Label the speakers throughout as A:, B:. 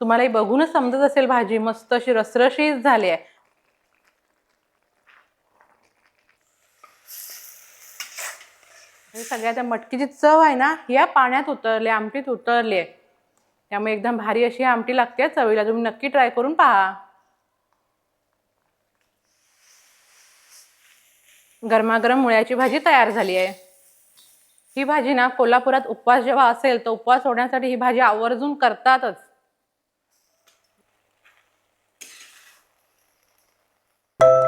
A: तुम्हाला हे बघूनच समजत असेल भाजी मस्त अशी रसरशीत झाली आहे. हे सगळ्या त्या मटकीची चव आहे ना या पाण्यात उतरली आमटीत उतरली आहे. त्यामुळे एकदम भारी अशी आमटी लागते चवीला तुम्ही नक्की ट्राय करून पहा. गरमागरम मुळ्याची भाजी तयार झाली आहे. ही भाजी ना कोल्हापुरात उपवास जेव्हा असेल तर उपवास होण्यासाठी ही भाजी आवर्जून करतातच. you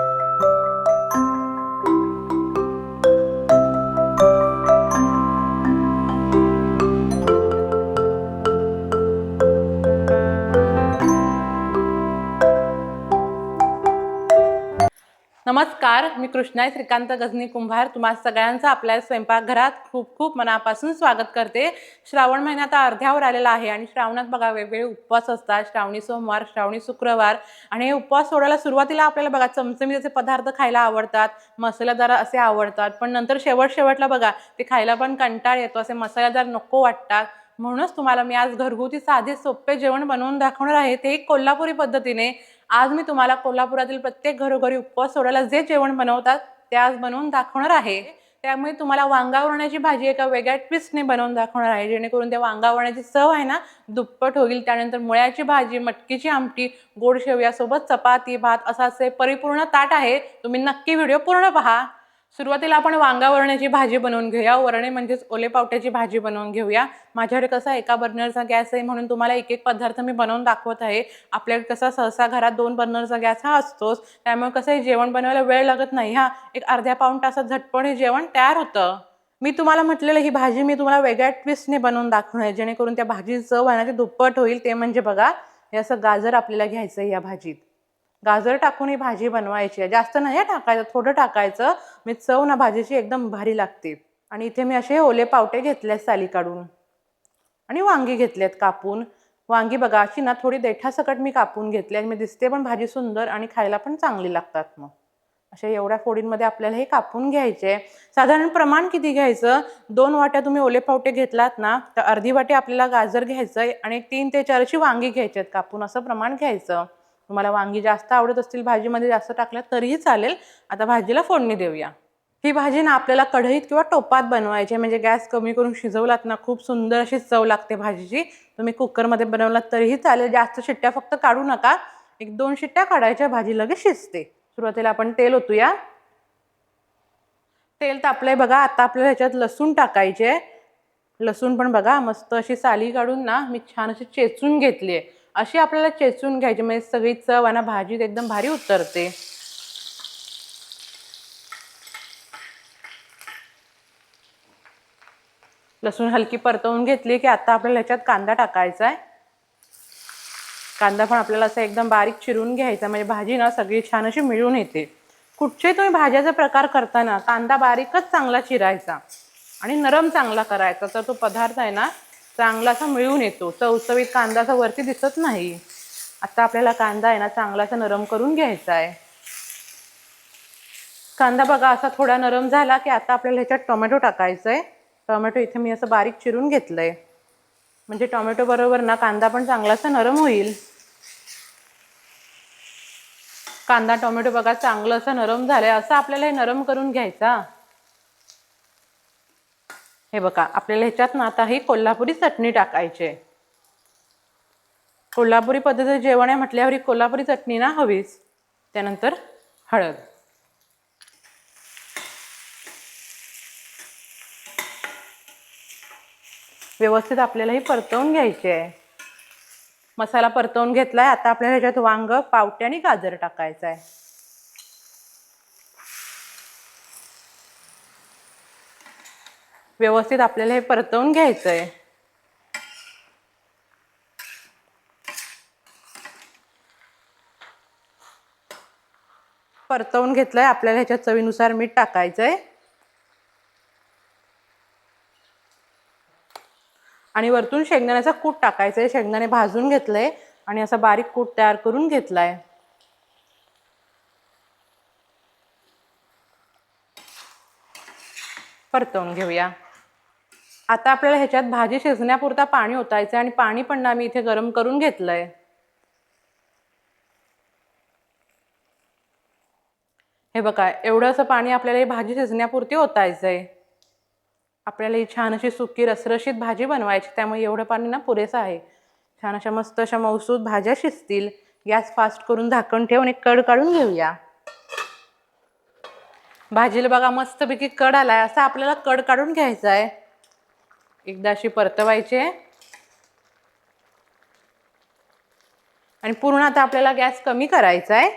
A: नमस्कार मी कृष्णाई श्रीकांत गजनी कुंभार. तुम्हा सगळ्यांचं आपल्या स्वयंपाकघरात खूप खूप मनापासून स्वागत करते. श्रावण महिना आता अर्ध्यावर आलेला आहे आणि श्रावणात बघा वेगवेगळे उपवास असतात. श्रावणी सोमवार श्रावणी शुक्रवार आणि हे उपवास सोडायला सुरुवातीला आपल्याला बघा चमचमीचे पदार्थ खायला आवडतात मसालेदार असे आवडतात. पण नंतर शेवट शेवटला बघा ते खायला पण कंटाळ येतो असे मसालेदार नको वाटतात. म्हणूनच तुम्हाला मी आज घरगुती साधे सोपे जेवण बनवून दाखवणार आहे. ते कोल्हापुरी पद्धतीने आज मी तुम्हाला कोल्हापुरातील प्रत्येक घरोघरी उपवास सोडायला जे जेवण बनवतात ते आज बनवून दाखवणार आहे. त्यामुळे तुम्हाला वांगावरण्याची भाजी एका वेगळ्या ट्विस्टने बनवून दाखवणार आहे. जेणेकरून त्या वांगावरण्याची चव आहे ना दुप्पट होईल. त्यानंतर मुळ्याची भाजी मटकीची आमटी गोड शेवयासोबत चपाती भात असा असे परिपूर्ण ताट आहे. तुम्ही नक्की व्हिडिओ पूर्ण पहा. सुरुवातीला आपण वांगा वरण्याची भाजी बनवून घेऊया. वरणे म्हणजेच ओले पावट्याची भाजी बनवून घेऊया. माझ्याकडे कसा एका बर्नरचा गॅस आहे म्हणून तुम्हाला एक एक पदार्थ मी बनवून दाखवत आहे. आपल्याकडे कसा सहसा घरात दोन बर्नरचा गॅस हा असतोच. त्यामुळे कसं हे जेवण बनवायला वेळ लागत नाही. हा एक अर्ध्या पाऊण तासात झटपण हे जेवण तयार होतं. मी तुम्हाला म्हटलेलं ही भाजी मी तुम्हाला वेगळ्या ट्विस्टने बनवून दाखवणार आहे. जेणेकरून त्या भाजीची चव आहे दुप्पट होईल ते म्हणजे बघा हे असं गाजर आपल्याला घ्यायचं आहे या भाजीत. गाजर टाकून ही भाजी बनवायची आहे. जास्त नाही टाकायचं थोडं टाकायचं. मी चव ना भाजीची एकदम भारी लागते. आणि इथे मी असे ओले पावटे घेतले आहेत साली काढून. आणि वांगी घेतलेत कापून. वांगी बघा अशी ना थोडी देठासकट मी कापून घेतली आणि मी दिसते पण भाजी सुंदर आणि खायला पण चांगली लागतात मग. अशा एवढ्या फोडींमध्ये आपल्याला हे कापून घ्यायचे साधारण प्रमाण किती घ्यायचं? दोन वाट्या तुम्ही ओले पावटे घेतलात ना तर अर्धी वाटी आपल्याला गाजर घ्यायचं आहे आणि तीन ते चार अशी वांगी घ्यायची आहेत कापून. असं प्रमाण घ्यायचं. तुम्हाला वांगी जास्त आवडत असतील भाजीमध्ये जास्त टाकल्या तरीही चालेल. आता भाजीला फोडणी देऊया. ही भाजी ना आपल्याला कढईत किंवा टोपात बनवायची आहे. म्हणजे गॅस कमी करून शिजवलात ना खूप सुंदर अशी चव लागते भाजीची. तुम्ही कुकरमध्ये बनवलात तरीही चालेल. जास्त शिट्ट्या फक्त काढू नका. एक दोन शिट्ट्या काढायच्या भाजी लगेच शिजते. सुरुवातीला आपण तेल ओतूया. तेल तापलंय बघा. आता आपल्याला ह्याच्यात लसूण टाकायचे. लसूण पण बघा मस्त अशी साली काढून ना मी छान अशी चेचून घेतली आहे. अशी आपल्याला चेचून घ्यायची म्हणजे सगळी चव आणि भाजी भाजीत एकदम भारी उतरते. लसूण हलकी परतवून घेतली की आता आपल्याला ह्याच्यात कांदा टाकायचा आहे कांदा पण आपल्याला असं एकदम बारीक चिरून घ्यायचा म्हणजे भाजी ना सगळी छान अशी मिळून येते. कुठचे तुम्ही भाज्याचा प्रकार करताना कांदा बारीकच चांगला चिरायचा आणि नरम चांगला करायचा तर तो पदार्थ आहे ना चांगला असा मिळून येतो. चवचवीत कांदा असा वरती दिसत नाही. आता आपल्याला कांदा आहे ना चांगला असा नरम करून घ्यायचा आहे. कांदा बघा असा थोडा नरम झाला की आता आपल्याला ह्याच्यात टोमॅटो टाकायचं आहे टोमॅटो इथे मी असं बारीक चिरून घेतलं आहे म्हणजे टोमॅटो बरोबर ना कांदा पण चांगलासा नरम होईल. कांदा टोमॅटो बघा चांगलं असं नरम झालंय. असं आपल्याला हे नरम करून घ्यायचा. हे बघा आपल्याला ह्याच्यात ना आता ही कोल्हापुरी चटणी टाकायची आहे. कोल्हापुरी पद्धतीचं जेवण आहे म्हटल्यावर ही कोल्हापुरी चटणी ना हवीच. त्यानंतर हळद. व्यवस्थित आपल्याला ही परतवून घ्यायची आहे. मसाला परतवून घेतलाय आता आपल्याला ह्याच्यात वांग पावटे आणि गाजर टाकायचं आहे. व्यवस्थित आपल्याला हे परतवून घ्यायचं आहे परतवून घेतलंय आपल्याला ह्याच्यात चवीनुसार मीठ टाकायचं आहे आणि वरतून शेंगदाण्याचा कूट टाकायचा आहे शेंगदाणे भाजून घेतलंय आणि असा बारीक कूट तयार करून घेतलाय. परतवून घेऊया. आता आपल्याला ह्याच्यात भाजी शिजण्यापुरता पाणी ओतायचं आणि पाणी पण ना मी इथे गरम करून घेतलं आहे हे बघा एवढं असं पाणी आपल्याला ही भाजी शिजण्यापुरती ओतायचं आहे आपल्याला ही छान अशी सुकी रसरशीत भाजी बनवायची त्यामुळे एवढं पाणी ना पुरेसं आहे. छान अशा मस्त अशा मौसूद भाज्या शिजतील. गॅस फास्ट करून झाकण ठेवून एक कड काढून घेऊया. भाजीला बघा मस्तपैकी कड आलाय असा आपल्याला कड काढून घ्यायचा आहे एकदा अशी परतवायची आहे. आणि पूर्ण आता आपल्याला गॅस कमी करायचा आहे.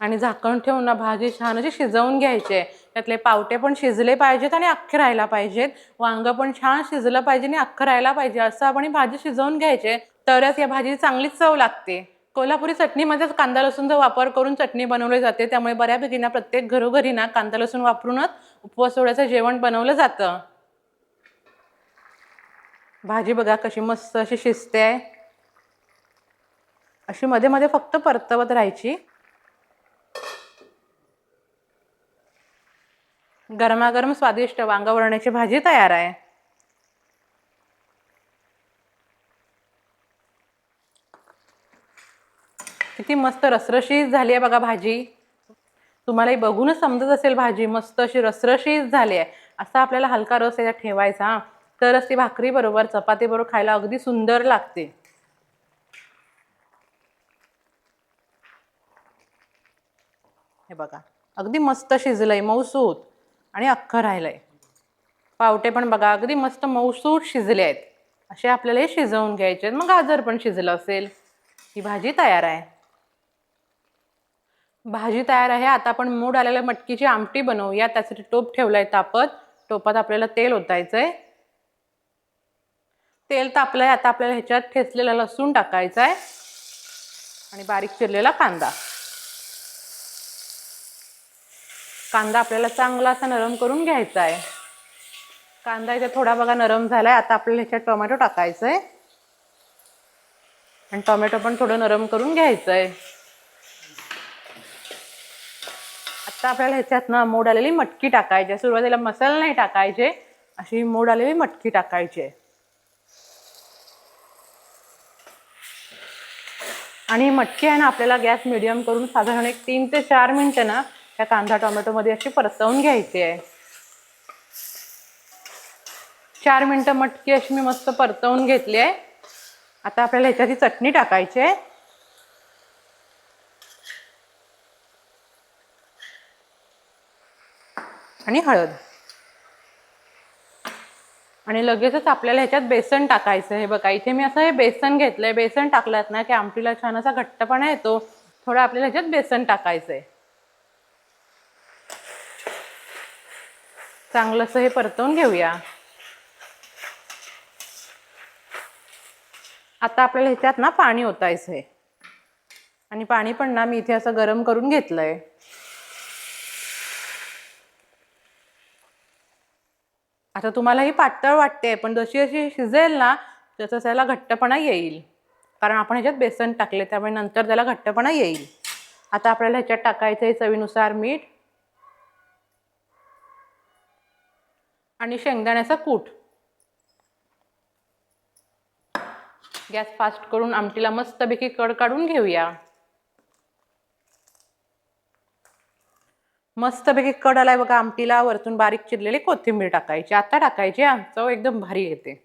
A: आणि झाकण ठेवून ना भाजी छान अशी शिजवून घ्यायची आहे. त्यातले पावटे पण शिजले पाहिजेत आणि अख्खे राहायला पाहिजेत. वांग पण छान शिजलं पाहिजे आणि अख्खं राहायला पाहिजे. असं आपण ही भाजी शिजवून घ्यायचे तरच या भाजीची चांगलीच चव लागते. कोल्हापुरी चटणीमध्येच कांदा लसूणचा वापर करून चटणी बनवली जाते. त्यामुळे बऱ्यापैकी ना प्रत्येक घरोघरी ना कांदा लसूण वापरूनच उपवास जेवण बनवलं जातं. भाजी बघा कशी मस्त अशी शिजते. आहे अशी मध्ये मध्ये फक्त परतवत राहायची. गरमागरम स्वादिष्ट वांगा वरण्याची भाजी तयार आहे. किती मस्त रसरशीत झाली आहे बघा भाजी. तुम्हालाही बघूनच समजत असेल भाजी मस्त अशी रसरशीत झाली आहे. असा आपल्याला हलका रस याच्यात ठेवायचा. हा. तरच ती भाकरी बरोबर चपाती बरोबर खायला अगदी सुंदर लागते. हे बघा अगदी मस्त शिजलंय मऊसूत आणि अख्खं राहिलंय. पावटे पण बघा अगदी मस्त मऊसूत शिजले आहेत. असे आपल्याला हे शिजवून घ्यायचे आहेत. मग गाजर पण शिजलं असेल. ही भाजी तयार आहे. भाजी तयार आहे. आता आपण मूड आलेल्या मटकीची आमटी बनवूया. त्यासाठी टोप ठेवलाय तापत. टोपात आपल्याला तेल ओतायचं आहे तेल तापलंय आता आपल्याला ह्याच्यात ठेचलेला लसूण टाकायचा आहे आणि बारीक चिरलेला कांदा. कांदा आपल्याला चांगला असा नरम करून घ्यायचा आहे कांदा इथे थोडा बघा नरम झालाय. आता आपल्याला ह्याच्यात टोमॅटो टाकायचं आहे आणि टोमॅटो पण थोडं नरम करून घ्यायचं आहे आता आपल्याला ह्याच्यात ना मोड आलेली मटकी टाकायची. आहे. सुरुवातीला मसाला नाही टाकायचे. अशी मोड आलेली मटकी टाकायची आहे. आणि मटकी आहे ना आपल्याला गॅस मिडियम करून साधारण एक तीन ते चार मिनिटं ना त्या कांदा टोमॅटोमध्ये अशी परतवून घ्यायची आहे. चार मिनिटं मटकी अशी मी मस्त परतवून घेतली आहे. आता आपल्याला ह्याच्यात ही चटणी टाकायची आहे. आणि हळद. आणि लगेचच आपल्याला ह्याच्यात बेसन टाकायचं. आहे बघा इथे मी असं हे बेसन घेतलंय. बेसन टाकलात ना की आमटीला छान असा घट्टपणा येतो. थोडं आपल्याला ह्याच्यात बेसन टाकायचं आहे चांगलं हे परतवून घेऊया. आता आपल्याला ह्याच्यात ना पाणी ओतायचं आहे आणि पाणी पण ना मी इथे असं गरम करून घेतलंय. आता तुम्हाला ही पातळ वाटते पण जशी अशी शिजेल ना तसं त्याला घट्टपणा येईल. कारण आपण ह्याच्यात बेसन टाकले त्यामुळे नंतर त्याला घट्टपणा येईल. आता आपल्याला ह्याच्यात टाकायचं आहे चवीनुसार मीठ आणि शेंगदाण्याचा कूट. गॅस फास्ट करून आमटीला मस्तपैकी कड काढून घेऊया. मस्तपैकी कड आलाय बघा आमटीला वरतून बारीक चिरलेली कोथिंबीर टाकायची. आता टाकायची चव एकदम भारी येते.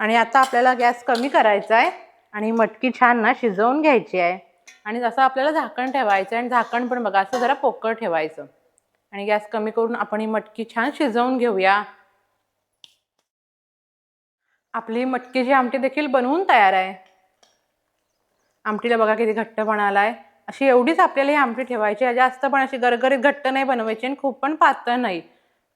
A: आणि आता आपल्याला गॅस कमी करायचा आहे आणि मटकी छान ना शिजवून घ्यायची आहे. आणि जसं आपल्याला झाकण ठेवायचं आहे आणि झाकण पण बघा असं जरा पोकळ ठेवायचं. आणि गॅस कमी करून आपण ही मटकी छान शिजवून घेऊया. आपली मटकीची आमटी देखील बनवून तयार आहे. आमटीला बघा किती घट्ट घट्टपणा आलाय अशी एवढीच आपल्याला ही आमटी ठेवायची आहे. जास्त पण अशी गरगरीत घट्ट नाही बनवायची आणि खूप पण पातळ नाही.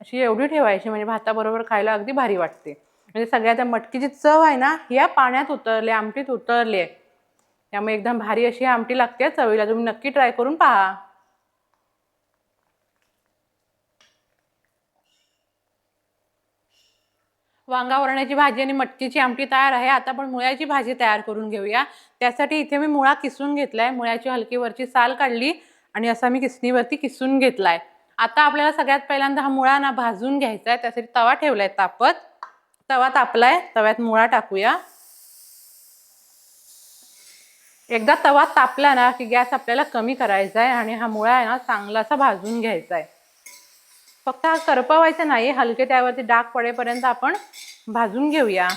A: अशी एवढी ठेवायची म्हणजे भाताबरोबर खायला अगदी भारी वाटते. म्हणजे सगळ्या त्या मटकीची चव आहे ना या पाण्यात उतरले आमटीत उतरले त्यामुळे एकदम भारी अशी आमटी लागते. चवीला तुम्ही नक्की ट्राय करून पहा. वांगा वरण्याची भाजी आणि मटकीची आमटी तयार आहे. आता आपण मुळ्याची भाजी तयार करून घेऊया. त्यासाठी इथे मी मुळा किसून घेतलाय. मुळ्याची हलकी वरची साल काढली आणि असा मी किसणीवरती किसून घेतलाय. आता आपल्याला सगळ्यात पहिल्यांदा हा मुळा ना भाजून घ्यायचा आहे. त्यासाठी तवा ठेवलाय तापत. तवा तापलाय. तव्यात मुळा टाकूया. एकदा तवा तापला ना की गॅस आपल्याला कमी करायचा आहे आणि हा मुळा आहे ना चांगला असा भाजून घ्यायचा आहे. फक्त हा करपवायचा नाही हलके त्यावरती डाग पडेपर्यंत आपण भाजून घेऊया.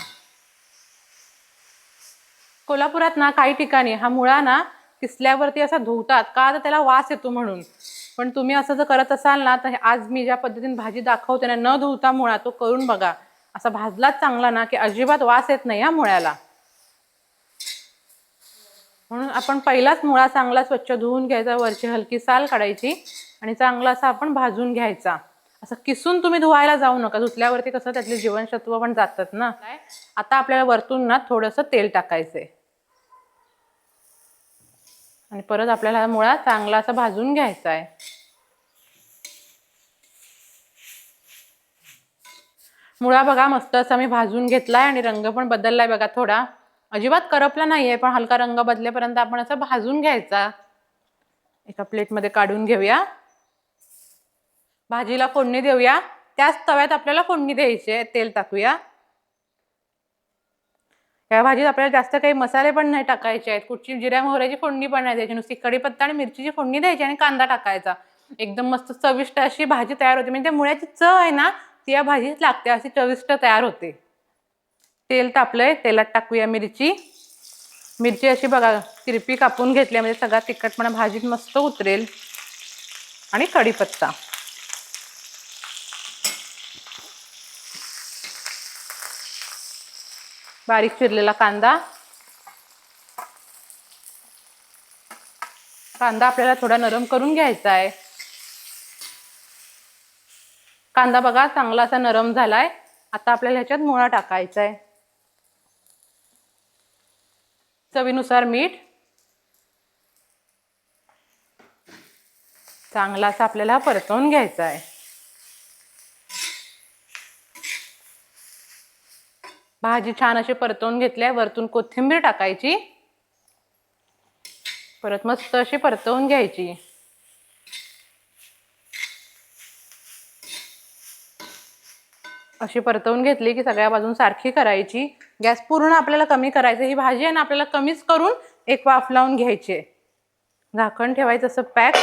A: कोल्हापुरात ना काही ठिकाणी हा मुळा ना किसल्यावरती असा धुवतात का तर त्याला वास येतो म्हणून. पण तुम्ही असं जर करत असाल ना तर आज मी ज्या पद्धतीने भाजी दाखवते ना न धुवता मुळा तो करून बघा. असा भाजलाच चांगला ना की अजिबात वास येत नाही या मुळ्याला. म्हणून आपण पहिलाच मुळा चांगला स्वच्छ धुवून घ्यायचा वरची हलकी साल काढायची आणि चांगला असा आपण भाजून घ्यायचा. असं किसून तुम्ही धुवायला जाऊ नका. धुतल्यावरती कसं त्यातले जीवनसत्व पण जातात ना. आता आपल्याला वरतून ना थोडंसं तेल टाकायचंय. आणि परत आपल्याला मुळा चांगला असा भाजून घ्यायचा आहे मुळा बघा मस्त असा मी भाजून घेतलाय आणि रंग पण बदललाय बघा थोडा. अजिबात करपला नाहीये पण हलका रंग बदलेपर्यंत आपण असं भाजून घ्यायचा. एका प्लेटमध्ये काढून घेऊया. भाजीला फोडणी देऊया. त्याच तव्यात आपल्याला फोडणी द्यायची आहे तेल टाकूया. या भाजीत आपल्याला जास्त काही मसाले पण नाही टाकायचे आहेत. कुठची जिऱ्या मोहऱ्याची फोडणी पण नाही द्यायची नुसती कढीपत्ता आणि मिरचीची फोडणी द्यायची आणि कांदा टाकायचा. एकदम मस्त चविष्ट अशी भाजी तयार होते. म्हणजे त्या मुळ्याची चव आहे ना ती या भाजीत लागते. अशी चविष्ट तयार होते. तेल तापलंय तेलात टाकूया मिरची. मिरची अशी बघा तिरपी कापून घेतली म्हणजे सगळा तिखटपणा भाजीत मस्त उतरेल. आणि कढीपत्ता बारीक चिरलेला कांदा. कांदा आपल्याला थोडा नरम करून घ्यायचा आहे. कांदा बघा चांगला असा नरम झालाय. आता आपल्याला ह्याच्यात मुळा टाकायचा आहे. चवीनुसार मीठ. चांगला असा आपल्याला परतवून घ्यायचा आहे. भाजी छान अशी परतवून घेतली वरतून कोथिंबीर टाकायची. परत मस्त अशी परतवून घ्यायची. अशी परतवून घेतली की सगळ्या बाजून सारखी करायची. गॅस पूर्ण आपल्याला कमी करायचं ही भाजी आहे ना आपल्याला कमीच करून एक वाफ लावून घ्यायची आहे. झाकण ठेवायचं असं पॅक.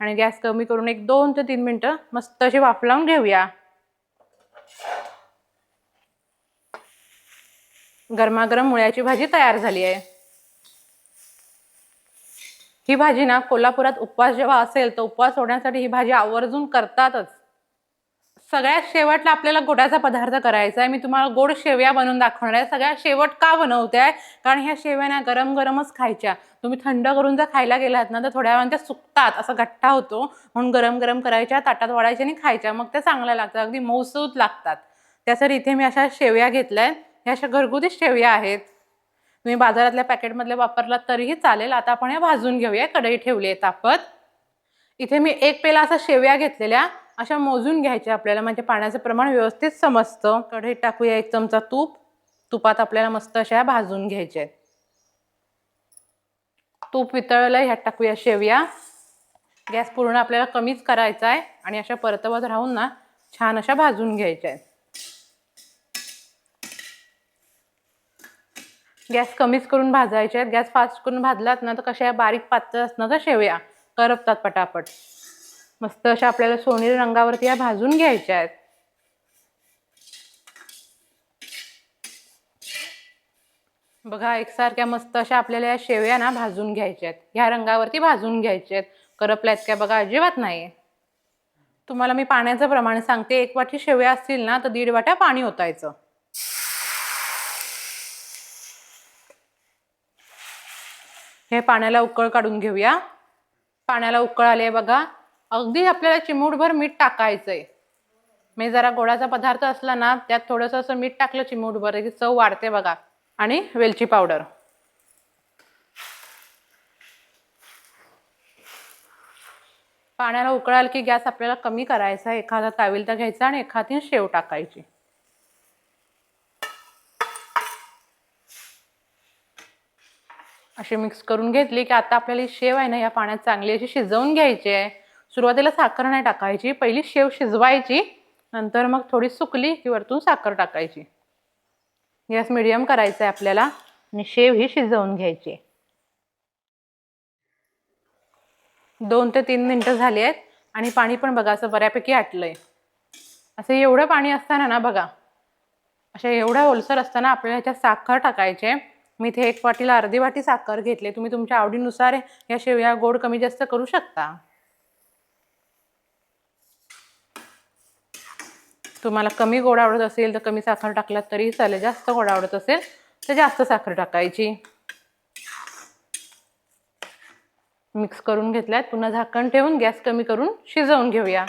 A: आणि गॅस कमी करून एक दोन ते तीन मिनटं मस्त अशी वाफ लावून घेऊया. गरमागरम मुळ्याची भाजी तयार झाली आहे. ही भाजी ना कोल्हापुरात उपवास जेव्हा असेल तर उपवास सोडण्यासाठी ही भाजी आवर्जून करतातच. सगळ्यात शेवटला आपल्याला गोडाचा पदार्थ करायचा आहे. मी तुम्हाला गोड शेवया बनवून दाखवणार आहे. सगळ्यात शेवट का बनवते आहे कारण ह्या शेवया ना गरम गरमच खायच्या. तुम्ही थंड करून जर खायला गेलात ना तर थोड्या वेळाने त्या सुकतात. असा गठ्ठा होतो. म्हणून गरम गरम करायच्या ताटात वाढायच्या आणि खायच्या. मग त्या चांगल्या लागतात. अगदी मौसूत लागतात. त्यासाठी इथे मी अशा शेवया घेतल्या आहेत ह्या अशा घरगुती शेवया आहेत. तुम्ही बाजारातल्या पॅकेटमधल्या वापरलात तरीही चालेल. आता आपण ह्या भाजून घेऊया. कढई ठेवली आहे तापत इथे मी एक पेला असा शेवया घेतलेल्या. अशा मोजून घ्यायच्या आपल्याला. म्हणजे पाण्याचं प्रमाण व्यवस्थित समजतं. कढईत टाकूया एक चमचा तूप. तुपात आपल्याला मस्त अशा भाजून घ्यायच्या आहेत. तूप वितळलं ह्यात टाकूया शेवया. गॅस पूर्ण आपल्याला कमीच करायचा आहे. आणि अशा परतवत राहून ना छान अशा भाजून घ्यायच्या आहेत. गॅस कमीच करून भाजायचे आहेत. गॅस फास्ट करून भाजलात ना तर कशा या बारीक पातळ असणार तर शेवया. करपतात पटापट. मस्त अशा आपल्याला सोनेरी रंगावरती या भाजून घ्यायच्या आहेत. बघा एकसारख्या मस्त अशा आपल्याला या शेवया ना भाजून घ्यायच्या आहेत. ह्या रंगावरती भाजून घ्यायच्या आहेत. करपल्यात काय बघा अजिबात नाही तुम्हाला मी पाण्याचं प्रमाण सांगते. एक वाटी शेवया असतील ना तर दीड वाट्या पाणी ओतायचं. हे पाण्याला उकळ काढून घेऊया. पाण्याला उकळ आले बघा. अगदी आपल्याला चिमूटभर मीठ टाकायचं आहे मी जरा गोडाचा पदार्थ असला ना त्यात थोडंसं असं मीठ टाकलं चिमूटभर की चव वाढते बघा. आणि वेलची पावडर. पाण्याला उकळाल की गॅस आपल्याला कमी करायचा एखादा ताविलता घ्यायचा आणि एखादी शेव टाकायची. अशी मिक्स करून घेतली की आता आपल्याला ही शेव आहे ना या पाण्यात चांगली अशी शिजवून घ्यायची आहे. सुरुवातीला साखर नाही टाकायची पहिली शेव शिजवायची नंतर मग थोडी सुकली की वरतून साखर टाकायची. गॅस मिडियम करायचा आहे आपल्याला आणि शेव ही शिजवून घ्यायची. दोन ते तीन मिनटं झाली आहेत आणि पाणी पण बघा असं बऱ्यापैकी आटलंय. असं एवढं पाणी असताना ना बघा अशा एवढ्या ओलसर असताना आपल्याला ह्याच्यात साखर टाकायची आहे. मी इथे एक वाटीला अर्धी वाटी साखर घेतली तुम्ही तुमच्या आवडीनुसार या शेवया गोड कमी जास्त करू शकता. तुम्हाला कमी गोड आवडत असेल तर कमी साखर टाकलात तरी चालेल. जास्त गोड आवडत असेल तर जास्त साखर टाकायची. मिक्स करून घेतल्यात. पुन्हा झाकण ठेवून गॅस कमी करून शिजवून घेऊया.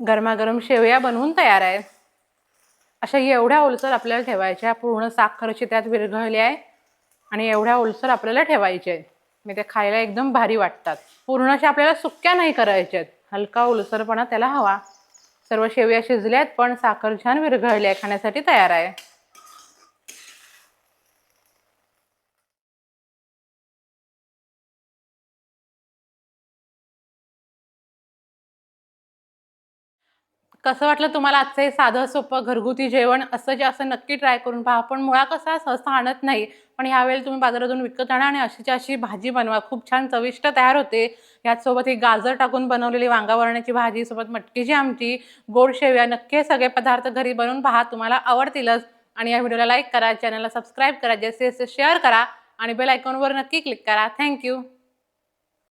A: गरमागरम शेवया बनवून तयार आहे. अशा एवढ्या ओलसर आपल्याला ठेवायच्या पूर्ण साखरची त्यात विरघळली आहे आणि एवढ्या ओलसर आपल्याला ठेवायचे आहेत. मी ते खायला एकदम भारी वाटतात. पूर्ण अशा आपल्याला सुक्या नाही करायच्या आहेत. हलका ओलसरपणा त्याला हवा. सर्व शेवया शिजल्या आहेत पण साखर छान विरघळली आहे खाण्यासाठी तयार आहे. कसं वाटलं तुम्हाला आजचं हे साधं सोपं घरगुती जेवण असं जे असं नक्की ट्राय करून पहा. पण मुळा कसा सहसा आणत नाही. पण ह्यावेळी तुम्ही बाजारातून विकत आणा आणि अशीची अशी भाजी बनवा. खूप छान चविष्ट तयार होते. ह्याचसोबत ही गाजर टाकून बनवलेली वांगा वरण्याची भाजी सोबत मटकीची आमची गोड शेवया नक्की सगळे पदार्थ घरी बनवून पहा. तुम्हाला आवडतीलच. आणि या व्हिडिओला लाईक करा. चॅनलला सबस्क्राईब करा. जास्तीत जास्त शेअर करा. आणि बेल आयकॉनवर नक्की क्लिक करा. थँक्यू